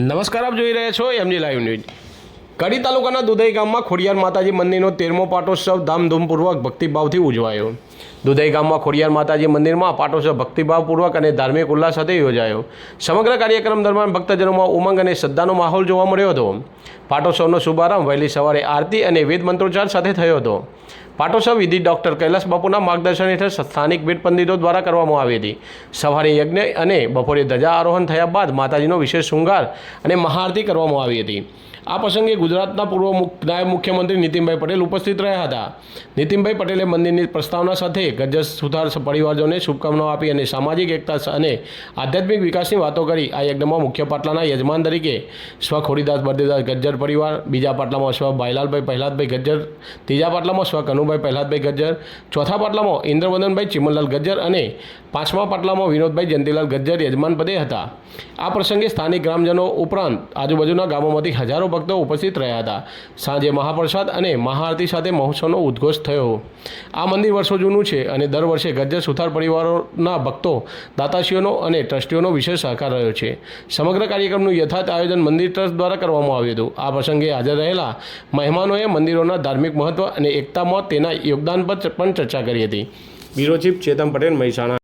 નમસ્કાર, આપ જોઈ રહ્યા છો એમજી લાઈવ ન્યૂઝ કડી તાલુકાના દુધઈ ગામમાં ખોડિયાર માતાજી મંદિરનો તેરમો પાટોત્સવ ધામધૂમપૂર્વક ભક્તિભાવથી ઉજવાયો. દુધઈ ગામમાં ખોડિયાર માતાજી મંદિરમાં પાટોત્સવ ભક્તિભાવપૂર્વક અને ધાર્મિક ઉલ્લાસ સાથે યોજાયો. સમગ્ર કાર્યક્રમ દરમિયાન ભક્તજનોમાં ઉમંગ અને શ્રદ્ધાનો માહોલ જોવા મળ્યો હતો. પાટોત્સવનો શુભારંભ વહેલી સવારે આરતી અને વેદ મંત્રોચ્ચાર સાથે થયો હતો. પાટોત્સવ વિધિ ડૉક્ટર કૈલાસ બાપુના માર્ગદર્શન હેઠળ સ્થાનિક ભીડ પંડિતો દ્વારા કરવામાં આવી હતી. સવારે યજ્ઞ અને બપોરે ધજા આરોહણ થયા બાદ માતાજીનો વિશેષ શૃંગાર અને મહાઆરતી કરવામાં આવી હતી. આ પ્રસંગે ગુજરાતના પૂર્વ નાયબ મુખ્યમંત્રી નીતિનભાઈ પટેલ ઉપસ્થિત રહ્યા હતા. નીતિનભાઈ પટેલે મંદિરની પ્રસ્તાવના સાથે ગજ્જર સુથાર પરિવારજોને શુભકામનાઓ આપી અને સામાજિક એકતા અને આધ્યાત્મિક વિકાસની વાતો કરી. આ યજ્ઞમાં મુખ્ય પાટલાના યજમાન તરીકે સ્વ ખોડીદાસ, બરદેદાસ, ગજ્જર પરિવાર, બીજા પાટલામાં સ્વ ભાઈલાલભાઈ પહેલાદભાઈ ગજ્જર, ત્રીજા પાટલામાં સ્વ કનુભાઈ પહેલાદભાઈ ગજ્જર, ચોથા પાટલામાં ઇન્દ્રવદનભાઈ ચિમનલાલ ગજ્જર અને પાંચમા પાટલામાં વિનોદભાઈ જયંતિલાલ ગજ્જર યજમાન પદે હતા. આ પ્રસંગે સ્થાનિક ગ્રામજનો ઉપરાંત આજુબાજુના ગામોમાંથી હજારો ભક્તો ઉપસ્થિત રહ્યા હતા. સાંજે મહાપ્રસાદ અને મહાઆરતી સાથે મહોત્સવનો ઉદ્ઘોષ થયો. આ મંદિર વર્ષો જૂનું છે અને દર વર્ષે ગજ્જર સુથાર પરિવારોના ભક્તો, દાતાશ્રીઓનો અને ટ્રસ્ટીઓનો વિશેષ સહકાર રહ્યો છે. સમગ્ર કાર્યક્રમનું યથાર્થ આયોજન મંદિર ટ્રસ્ટ દ્વારા કરવામાં આવ્યું હતું. આ પ્રસંગે હાજર રહેલા મહેમાનોએ મંદિરોના ધાર્મિક મહત્વ અને એકતામાં તેના યોગદાન પર પણ ચર્ચા કરી હતી. Bureau chief Chetan Patel Mehsana